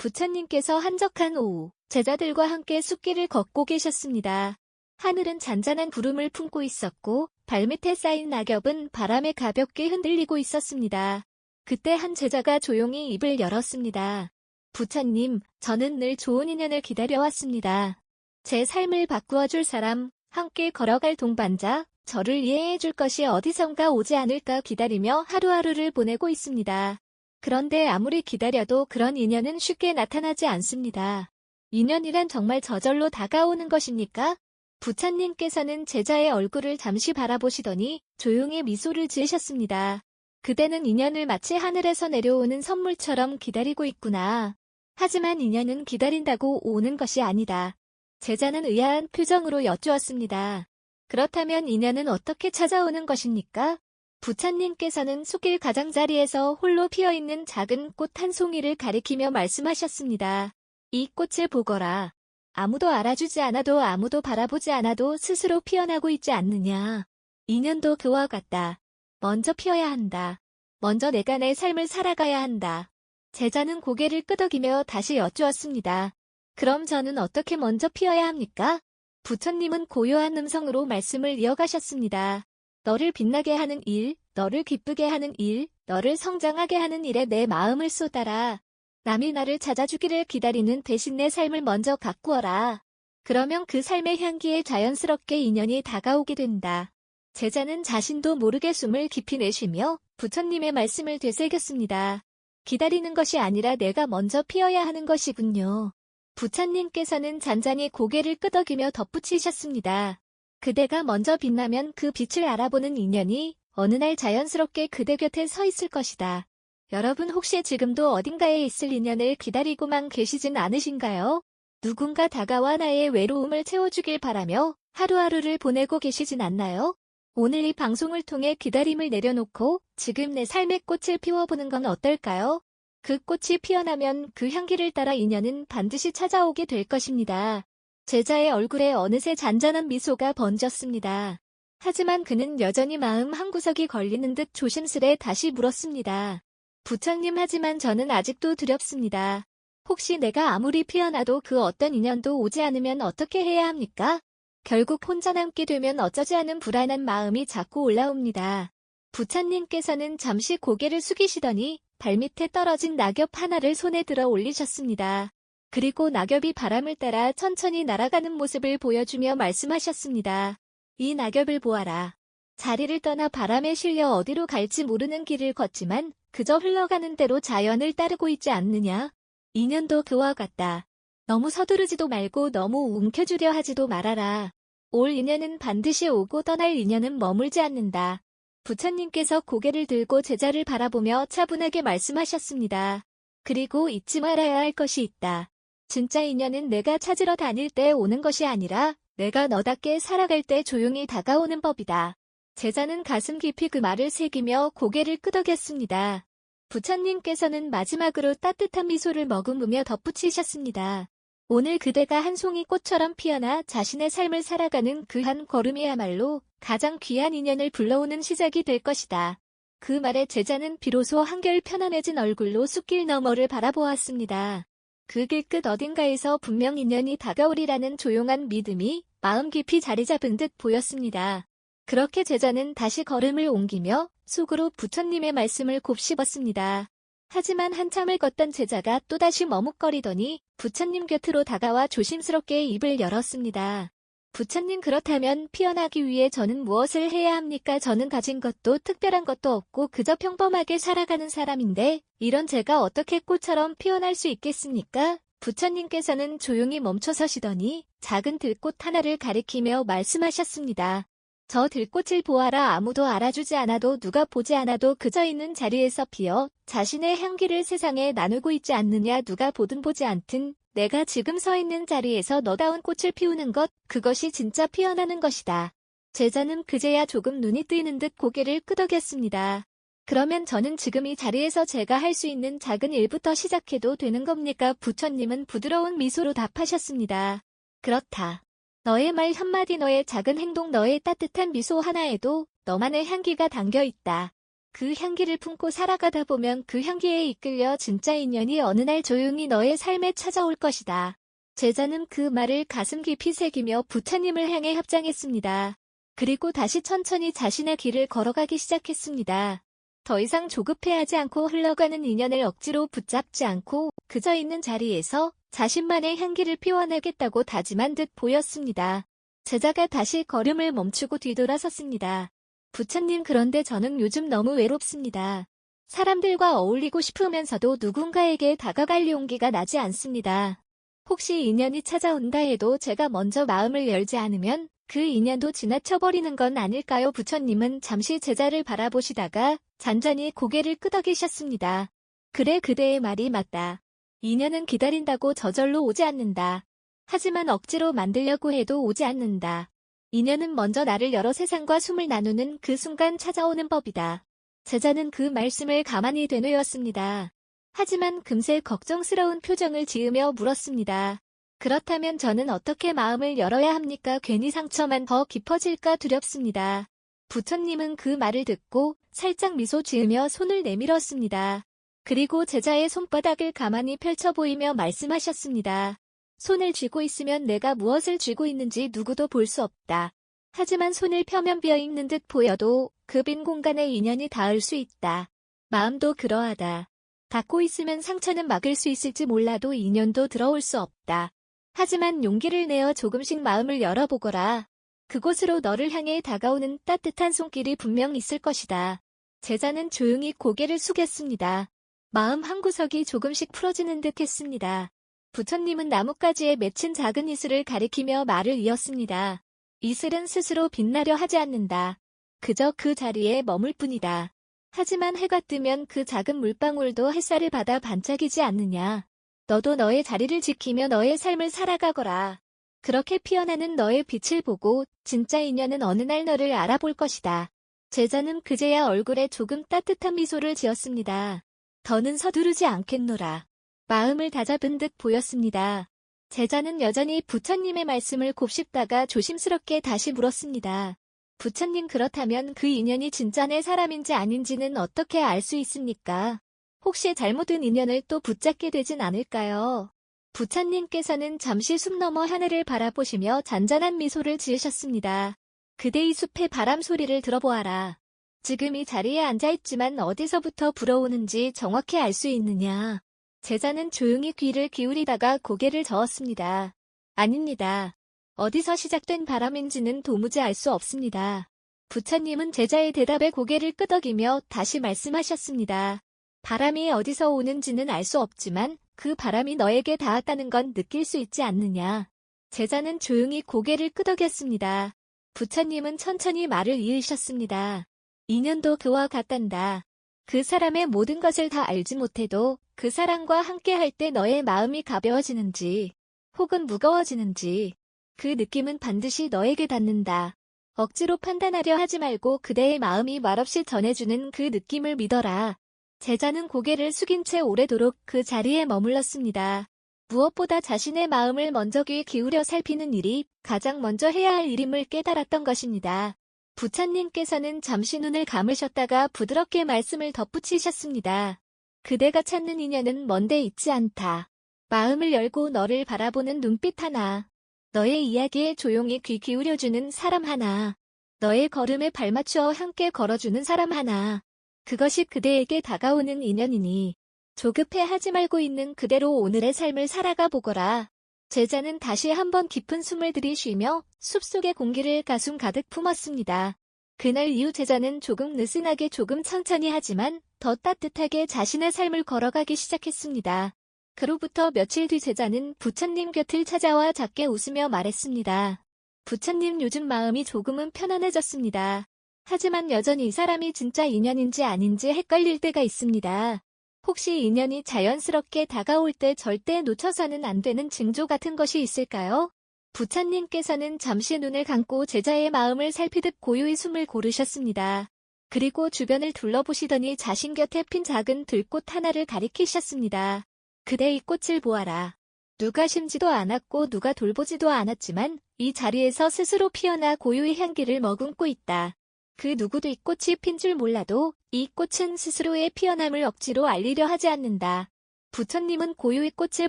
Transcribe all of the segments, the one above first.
부처님께서 한적한 오후 제자들과 함께 숲길을 걷고 계셨습니다. 하늘은 잔잔한 구름을 품고 있었고 발밑에 쌓인 낙엽은 바람에 가볍게 흔들리고 있었습니다. 그때 한 제자가 조용히 입을 열었습니다. 부처님, 저는 늘 좋은 인연을 기다려왔습니다. 제 삶을 바꾸어 줄 사람, 함께 걸어갈 동반자, 저를 이해해 줄 것이 어디선가 오지 않을까 기다리며 하루하루를 보내고 있습니다. 그런데 아무리 기다려도 그런 인연은 쉽게 나타나지 않습니다. 인연이란 정말 저절로 다가오는 것입니까? 부처님께서는 제자의 얼굴을 잠시 바라보시더니 조용히 미소를 지으셨습니다. 그대는 인연을 마치 하늘에서 내려오는 선물처럼 기다리고 있구나. 하지만 인연은 기다린다고 오는 것이 아니다. 제자는 의아한 표정으로 여쭈었습니다. 그렇다면 인연은 어떻게 찾아오는 것입니까? 부처님께서는 숲길 가장자리에서 홀로 피어있는 작은 꽃 한 송이를 가리키며 말씀하셨습니다. 이 꽃을 보거라. 아무도 알아주지 않아도 아무도 바라보지 않아도 스스로 피어나고 있지 않느냐. 인연도 그와 같다. 먼저 피어야 한다. 먼저 내가 내 삶을 살아가야 한다. 제자는 고개를 끄덕이며 다시 여쭈었습니다. 그럼 저는 어떻게 먼저 피어야 합니까? 부처님은 고요한 음성으로 말씀을 이어가셨습니다. 너를 빛나게 하는 일, 너를 기쁘게 하는 일, 너를 성장하게 하는 일에 내 마음을 쏟아라. 남이 나를 찾아주기를 기다리는 대신 내 삶을 먼저 가꾸어라. 그러면 그 삶의 향기에 자연스럽게 인연이 다가오게 된다. 제자는 자신도 모르게 숨을 깊이 내쉬며 부처님의 말씀을 되새겼습니다. 기다리는 것이 아니라 내가 먼저 피어야 하는 것이군요. 부처님께서는 잔잔히 고개를 끄덕이며 덧붙이셨습니다. 그대가 먼저 빛나면 그 빛을 알아보는 인연이 어느 날 자연스럽게 그대 곁에 서 있을 것이다. 여러분 혹시 지금도 어딘가에 있을 인연을 기다리고만 계시진 않으신가요? 누군가 다가와 나의 외로움을 채워주길 바라며 하루하루를 보내고 계시진 않나요? 오늘 이 방송을 통해 기다림을 내려놓고 지금 내 삶의 꽃을 피워보는 건 어떨까요? 그 꽃이 피어나면 그 향기를 따라 인연은 반드시 찾아오게 될 것입니다. 제자의 얼굴에 어느새 잔잔한 미소가 번졌습니다. 하지만 그는 여전히 마음 한구석이 걸리는 듯 조심스레 다시 물었습니다. 부처님 하지만 저는 아직도 두렵습니다. 혹시 내가 아무리 피어나도 그 어떤 인연도 오지 않으면 어떻게 해야 합니까? 결국 혼자 남게 되면 어쩌지 않은 불안한 마음이 자꾸 올라옵니다. 부처님께서는 잠시 고개를 숙이시더니 발밑에 떨어진 낙엽 하나를 손에 들어 올리셨습니다. 그리고 낙엽이 바람을 따라 천천히 날아가는 모습을 보여주며 말씀하셨습니다. 이 낙엽을 보아라. 자리를 떠나 바람에 실려 어디로 갈지 모르는 길을 걷지만 그저 흘러가는 대로 자연을 따르고 있지 않느냐? 인연도 그와 같다. 너무 서두르지도 말고 너무 움켜주려 하지도 말아라. 올 인연은 반드시 오고 떠날 인연은 머물지 않는다. 부처님께서 고개를 들고 제자를 바라보며 차분하게 말씀하셨습니다. 그리고 잊지 말아야 할 것이 있다. 진짜 인연은 내가 찾으러 다닐 때 오는 것이 아니라 내가 너답게 살아갈 때 조용히 다가오는 법이다. 제자는 가슴 깊이 그 말을 새기며 고개를 끄덕였습니다. 부처님께서는 마지막으로 따뜻한 미소를 머금으며 덧붙이셨습니다. 오늘 그대가 한 송이 꽃처럼 피어나 자신의 삶을 살아가는 그 한 걸음이야말로 가장 귀한 인연을 불러오는 시작이 될 것이다. 그 말에 제자는 비로소 한결 편안해진 얼굴로 숲길 너머를 바라보았습니다. 그 길 끝 어딘가에서 분명 인연이 다가오리라는 조용한 믿음이 마음 깊이 자리 잡은 듯 보였습니다. 그렇게 제자는 다시 걸음을 옮기며 속으로 부처님의 말씀을 곱씹었습니다. 하지만 한참을 걷던 제자가 또다시 머뭇거리더니 부처님 곁으로 다가와 조심스럽게 입을 열었습니다. 부처님 그렇다면 피어나기 위해 저는 무엇을 해야 합니까? 저는 가진 것도 특별한 것도 없고 그저 평범하게 살아가는 사람인데 이런 제가 어떻게 꽃처럼 피어날 수 있겠습니까? 부처님께서는 조용히 멈춰 서시더니 작은 들꽃 하나를 가리키며 말씀하셨습니다. 저 들꽃을 보아라 아무도 알아주지 않아도 누가 보지 않아도 그저 있는 자리에서 피어 자신의 향기를 세상에 나누고 있지 않느냐 누가 보든 보지 않든 내가 지금 서 있는 자리에서 너다운 꽃을 피우는 것 그것이 진짜 피어나는 것이다. 제자는 그제야 조금 눈이 뜨이는 듯 고개를 끄덕였습니다. 그러면 저는 지금 이 자리에서 제가 할 수 있는 작은 일부터 시작해도 되는 겁니까? 부처님은 부드러운 미소로 답하셨습니다. 그렇다. 너의 말 한마디 너의 작은 행동 너의 따뜻한 미소 하나에도 너만의 향기가 담겨 있다. 그 향기를 품고 살아가다 보면 그 향기에 이끌려 진짜 인연이 어느 날 조용히 너의 삶에 찾아올 것이다. 제자는 그 말을 가슴 깊이 새기며 부처님을 향해 합장했습니다. 그리고 다시 천천히 자신의 길을 걸어가기 시작했습니다. 더 이상 조급해하지 않고 흘러가는 인연을 억지로 붙잡지 않고 그저 있는 자리에서 자신만의 향기를 피워내겠다고 다짐한 듯 보였습니다. 제자가 다시 걸음을 멈추고 뒤돌아섰습니다. 부처님 그런데 저는 요즘 너무 외롭습니다. 사람들과 어울리고 싶으면서도 누군가에게 다가갈 용기가 나지 않습니다. 혹시 인연이 찾아온다 해도 제가 먼저 마음을 열지 않으면 그 인연도 지나쳐버리는 건 아닐까요? 부처님은 잠시 제자를 바라보시다가 잔잔히 고개를 끄덕이셨습니다. 그래 그대의 말이 맞다. 인연은 기다린다고 저절로 오지 않는다. 하지만 억지로 만들려고 해도 오지 않는다. 인연은 먼저 나를 열어 세상과 숨을 나누는 그 순간 찾아오는 법이다. 제자는 그 말씀을 가만히 되뇌었습니다. 하지만 금세 걱정스러운 표정을 지으며 물었습니다. 그렇다면 저는 어떻게 마음을 열어야 합니까? 괜히 상처만 더 깊어질까 두렵습니다. 부처님은 그 말을 듣고 살짝 미소 지으며 손을 내밀었습니다. 그리고 제자의 손바닥을 가만히 펼쳐 보이며 말씀하셨습니다. 손을 쥐고 있으면 내가 무엇을 쥐고 있는지 누구도 볼 수 없다. 하지만 손을 펴면 비어 있는 듯 보여도 그 빈 공간에 인연이 닿을 수 있다. 마음도 그러하다. 닫고 있으면 상처는 막을 수 있을지 몰라도 인연도 들어올 수 없다. 하지만 용기를 내어 조금씩 마음을 열어보거라. 그곳으로 너를 향해 다가오는 따뜻한 손길이 분명 있을 것이다. 제자는 조용히 고개를 숙였습니다. 마음 한구석이 조금씩 풀어지는 듯 했습니다. 부처님은 나뭇가지에 맺힌 작은 이슬을 가리키며 말을 이었습니다. 이슬은 스스로 빛나려 하지 않는다. 그저 그 자리에 머물 뿐이다. 하지만 해가 뜨면 그 작은 물방울도 햇살을 받아 반짝이지 않느냐. 너도 너의 자리를 지키며 너의 삶을 살아가거라. 그렇게 피어나는 너의 빛을 보고 진짜 인연은 어느 날 너를 알아볼 것이다. 제자는 그제야 얼굴에 조금 따뜻한 미소를 지었습니다. 더는 서두르지 않겠노라. 마음을 다잡은 듯 보였습니다. 제자는 여전히 부처님의 말씀을 곱씹다가 조심스럽게 다시 물었습니다. 부처님 그렇다면 그 인연이 진짜 내 사람인지 아닌지는 어떻게 알 수 있습니까? 혹시 잘못된 인연을 또 붙잡게 되진 않을까요? 부처님께서는 잠시 숨 너머 하늘을 바라보시며 잔잔한 미소를 지으셨습니다. 그대의 숲의 바람 소리를 들어보아라. 지금 이 자리에 앉아있지만 어디서부터 불어오는지 정확히 알 수 있느냐. 제자는 조용히 귀를 기울이다가 고개를 저었습니다. 아닙니다. 어디서 시작된 바람인지는 도무지 알 수 없습니다. 부처님은 제자의 대답에 고개를 끄덕이며 다시 말씀하셨습니다. 바람이 어디서 오는지는 알 수 없지만 그 바람이 너에게 닿았다는 건 느낄 수 있지 않느냐. 제자는 조용히 고개를 끄덕였습니다. 부처님은 천천히 말을 이으셨습니다. 인연도 그와 같단다. 그 사람의 모든 것을 다 알지 못해도 그 사람과 함께 할 때 너의 마음이 가벼워지는지 혹은 무거워지는지 그 느낌은 반드시 너에게 닿는다. 억지로 판단하려 하지 말고 그대의 마음이 말없이 전해주는 그 느낌을 믿어라. 제자는 고개를 숙인 채 오래도록 그 자리에 머물렀습니다. 무엇보다 자신의 마음을 먼저 귀 기울여 살피는 일이 가장 먼저 해야 할 일임을 깨달았던 것입니다. 부처님께서는 잠시 눈을 감으셨다가 부드럽게 말씀을 덧붙이셨습니다. 그대가 찾는 인연은 먼데 있지 않다. 마음을 열고 너를 바라보는 눈빛 하나. 너의 이야기에 조용히 귀 기울여주는 사람 하나. 너의 걸음에 발맞추어 함께 걸어주는 사람 하나. 그것이 그대에게 다가오는 인연이니 조급해 하지 말고 있는 그대로 오늘의 삶을 살아가 보거라. 제자는 다시 한번 깊은 숨을 들이쉬며 숲속의 공기를 가슴 가득 품었습니다. 그날 이후 제자는 조금 느슨하게 조금 천천히 하지만 더 따뜻하게 자신의 삶을 걸어가기 시작했습니다. 그로부터 며칠 뒤 제자는 부처님 곁을 찾아와 작게 웃으며 말했습니다. 부처님 요즘 마음이 조금은 편안해졌습니다. 하지만 여전히 이 사람이 진짜 인연인지 아닌지 헷갈릴 때가 있습니다. 혹시 인연이 자연스럽게 다가올 때 절대 놓쳐서는 안 되는 징조 같은 것이 있을까요? 부처님께서는 잠시 눈을 감고 제자의 마음을 살피듯 고요히 숨을 고르셨습니다. 그리고 주변을 둘러보시더니 자신 곁에 핀 작은 들꽃 하나를 가리키셨습니다. 그대 이 꽃을 보아라. 누가 심지도 않았고 누가 돌보지도 않았지만 이 자리에서 스스로 피어나 고요의 향기를 머금고 있다. 그 누구도 이 꽃이 핀 줄 몰라도 이 꽃은 스스로의 피어남을 억지로 알리려 하지 않는다. 부처님은 고유의 꽃을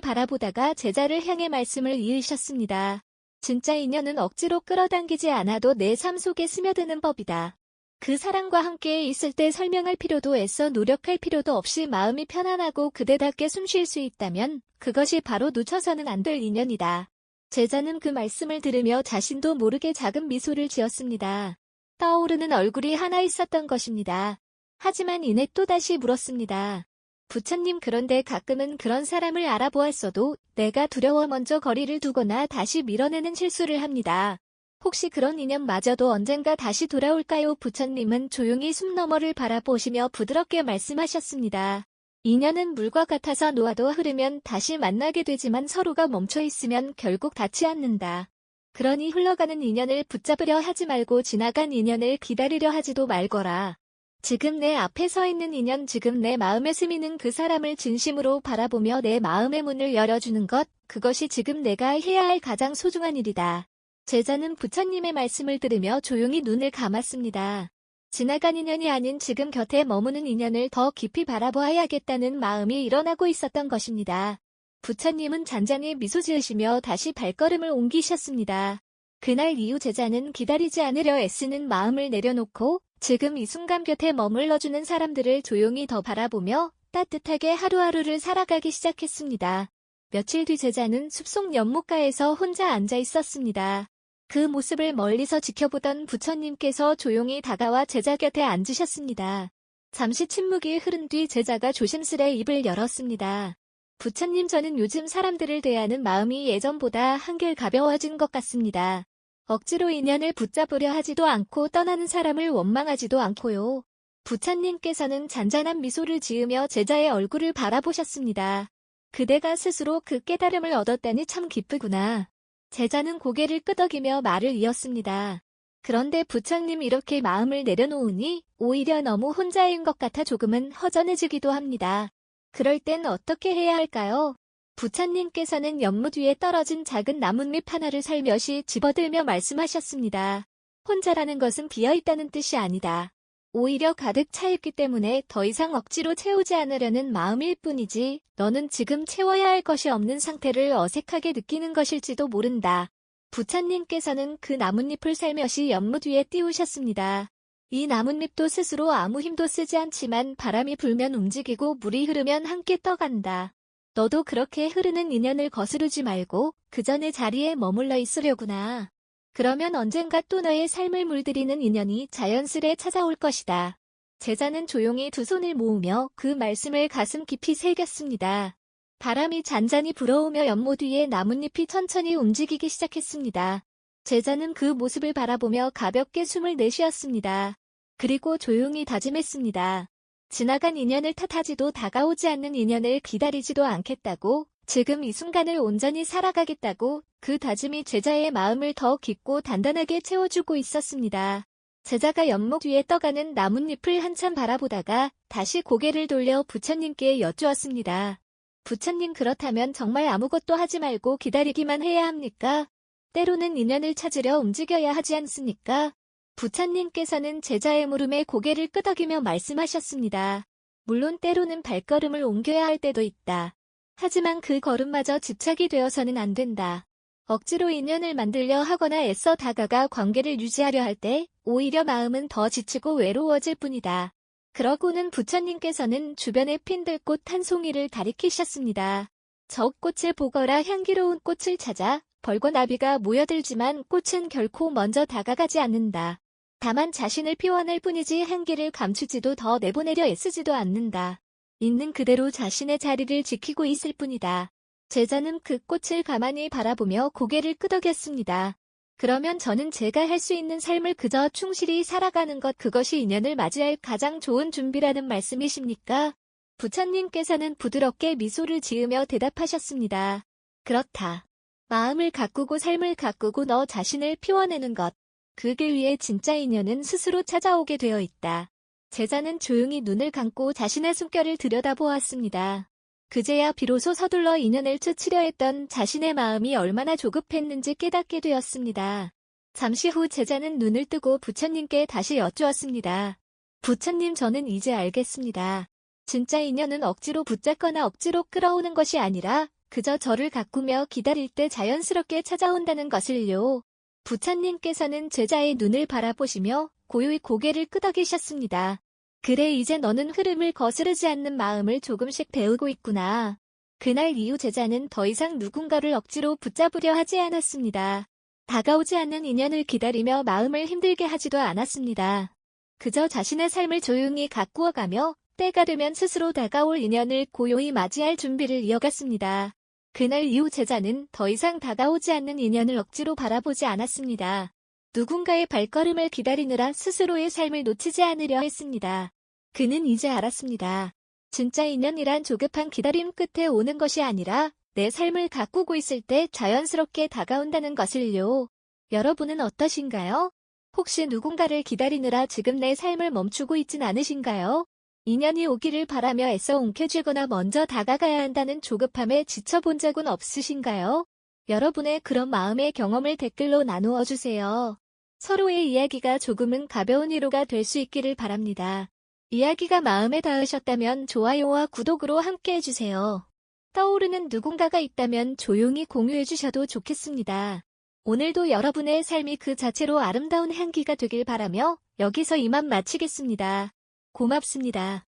바라보다가 제자를 향해 말씀을 이으셨습니다. 진짜 인연은 억지로 끌어당기지 않아도 내 삶 속에 스며드는 법이다. 그 사람과 함께 있을 때 설명할 필요도 애써 노력할 필요도 없이 마음이 편안하고 그대답게 숨 쉴 수 있다면 그것이 바로 놓쳐서는 안 될 인연이다. 제자는 그 말씀을 들으며 자신도 모르게 작은 미소를 지었습니다. 떠오르는 얼굴이 하나 있었던 것입니다. 하지만 이내 또다시 물었습니다. 부처님 그런데 가끔은 그런 사람을 알아보았어도 내가 두려워 먼저 거리를 두거나 다시 밀어내는 실수를 합니다. 혹시 그런 인연마저도 언젠가 다시 돌아올까요? 부처님은 조용히 숨 너머를 바라보시며 부드럽게 말씀하셨습니다. 인연은 물과 같아서 놓아도 흐르면 다시 만나게 되지만 서로가 멈춰 있으면 결국 닿지 않는다. 그러니 흘러가는 인연을 붙잡으려 하지 말고 지나간 인연을 기다리려 하지도 말거라. 지금 내 앞에 서 있는 인연 지금 내 마음에 스미는 그 사람을 진심으로 바라보며 내 마음의 문을 열어주는 것, 그것이 지금 내가 해야 할 가장 소중한 일이다. 제자는 부처님의 말씀을 들으며 조용히 눈을 감았습니다. 지나간 인연이 아닌 지금 곁에 머무는 인연을 더 깊이 바라보아야겠다는 마음이 일어나고 있었던 것입니다. 부처님은 잔잔히 미소 지으시며 다시 발걸음을 옮기셨습니다. 그날 이후 제자는 기다리지 않으려 애쓰는 마음을 내려놓고 지금 이 순간 곁에 머물러주는 사람들을 조용히 더 바라보며 따뜻하게 하루하루를 살아가기 시작했습니다. 며칠 뒤 제자는 숲속 연못가에서 혼자 앉아 있었습니다. 그 모습을 멀리서 지켜보던 부처님께서 조용히 다가와 제자 곁에 앉으셨습니다. 잠시 침묵이 흐른 뒤 제자가 조심스레 입을 열었습니다. 부처님 저는 요즘 사람들을 대하는 마음이 예전보다 한결 가벼워진 것 같습니다. 억지로 인연을 붙잡으려 하지도 않고 떠나는 사람을 원망하지도 않고요. 부처님께서는 잔잔한 미소를 지으며 제자의 얼굴을 바라보셨습니다. 그대가 스스로 그 깨달음을 얻었다니 참 기쁘구나. 제자는 고개를 끄덕이며 말을 이었습니다. 그런데 부처님 이렇게 마음을 내려놓으니 오히려 너무 혼자인 것 같아 조금은 허전해지기도 합니다. 그럴 땐 어떻게 해야 할까요? 부처님께서는 연못 위에 떨어진 작은 나뭇잎 하나를 살며시 집어들며 말씀하셨습니다. 혼자라는 것은 비어있다는 뜻이 아니다. 오히려 가득 차있기 때문에 더 이상 억지로 채우지 않으려는 마음일 뿐이지 너는 지금 채워야 할 것이 없는 상태를 어색하게 느끼는 것일지도 모른다. 부처님께서는 그 나뭇잎을 살며시 연못 위에 띄우셨습니다. 이 나뭇잎도 스스로 아무 힘도 쓰지 않지만 바람이 불면 움직이고 물이 흐르면 함께 떠간다. 너도 그렇게 흐르는 인연을 거스르지 말고 그 전의 자리에 머물러 있으려구나. 그러면 언젠가 또 너의 삶을 물들이는 인연이 자연스레 찾아올 것이다. 제자는 조용히 두 손을 모으며 그 말씀을 가슴 깊이 새겼습니다. 바람이 잔잔히 불어오며 연못 위에 나뭇잎이 천천히 움직이기 시작했습니다. 제자는 그 모습을 바라보며 가볍게 숨을 내쉬었습니다. 그리고 조용히 다짐했습니다. 지나간 인연을 탓하지도 다가오지 않는 인연을 기다리지도 않겠다고 지금 이 순간을 온전히 살아가겠다고 그 다짐이 제자의 마음을 더 깊고 단단하게 채워주고 있었습니다. 제자가 연목 뒤에 떠가는 나뭇잎을 한참 바라보다가 다시 고개를 돌려 부처님께 여쭈었습니다. 부처님 그렇다면 정말 아무것도 하지 말고 기다리기만 해야 합니까? 때로는 인연을 찾으려 움직여야 하지 않습니까? 부처님께서는 제자의 물음에 고개를 끄덕이며 말씀하셨습니다. 물론 때로는 발걸음을 옮겨야 할 때도 있다. 하지만 그 걸음마저 집착이 되어서는 안 된다. 억지로 인연을 만들려 하거나 애써 다가가 관계를 유지하려 할 때 오히려 마음은 더 지치고 외로워질 뿐이다. 그러고는 부처님께서는 주변에 핀 들꽃 한 송이를 가리키셨습니다. 저 꽃을 보거라 향기로운 꽃을 찾아 벌과 나비가 모여들지만 꽃은 결코 먼저 다가가지 않는다. 다만 자신을 피워낼 뿐이지 향기를 감추지도 더 내보내려 애쓰지도 않는다. 있는 그대로 자신의 자리를 지키고 있을 뿐이다. 제자는 그 꽃을 가만히 바라보며 고개를 끄덕였습니다. 그러면 저는 제가 할 수 있는 삶을 그저 충실히 살아가는 것 그것이 인연을 맞이할 가장 좋은 준비라는 말씀이십니까? 부처님께서는 부드럽게 미소를 지으며 대답하셨습니다. 그렇다. 마음을 가꾸고 삶을 가꾸고 너 자신을 피워내는 것. 그길 위에 진짜 인연은 스스로 찾아오게 되어 있다. 제자는 조용히 눈을 감고 자신의 숨결을 들여다보았습니다. 그제야 비로소 서둘러 인연을 추치려 했던 자신의 마음이 얼마나 조급했는지 깨닫게 되었습니다. 잠시 후 제자는 눈을 뜨고 부처님께 다시 여쭈었습니다. 부처님 저는 이제 알겠습니다. 진짜 인연은 억지로 붙잡거나 억지로 끌어오는 것이 아니라 그저 저를 가꾸며 기다릴 때 자연스럽게 찾아온다는 것을요. 부처님께서는 제자의 눈을 바라보시며 고요히 고개를 끄덕이셨습니다. 그래 이제 너는 흐름을 거스르지 않는 마음을 조금씩 배우고 있구나. 그날 이후 제자는 더 이상 누군가를 억지로 붙잡으려 하지 않았습니다. 다가오지 않는 인연을 기다리며 마음을 힘들게 하지도 않았습니다. 그저 자신의 삶을 조용히 가꾸어가며 때가 되면 스스로 다가올 인연을 고요히 맞이할 준비를 이어갔습니다. 그날 이후 제자는 더 이상 다가오지 않는 인연을 억지로 바라보지 않았습니다. 누군가의 발걸음을 기다리느라 스스로의 삶을 놓치지 않으려 했습니다. 그는 이제 알았습니다. 진짜 인연이란 조급한 기다림 끝에 오는 것이 아니라 내 삶을 가꾸고 있을 때 자연스럽게 다가온다는 것을요. 여러분은 어떠신가요? 혹시 누군가를 기다리느라 지금 내 삶을 멈추고 있진 않으신가요? 인연이 오기를 바라며 애써 움켜쥐거나 먼저 다가가야 한다는 조급함에 지쳐본 적은 없으신가요? 여러분의 그런 마음의 경험을 댓글로 나누어 주세요. 서로의 이야기가 조금은 가벼운 위로가 될 수 있기를 바랍니다. 이야기가 마음에 닿으셨다면 좋아요와 구독으로 함께 해주세요. 떠오르는 누군가가 있다면 조용히 공유해 주셔도 좋겠습니다. 오늘도 여러분의 삶이 그 자체로 아름다운 향기가 되길 바라며 여기서 이만 마치겠습니다. 고맙습니다.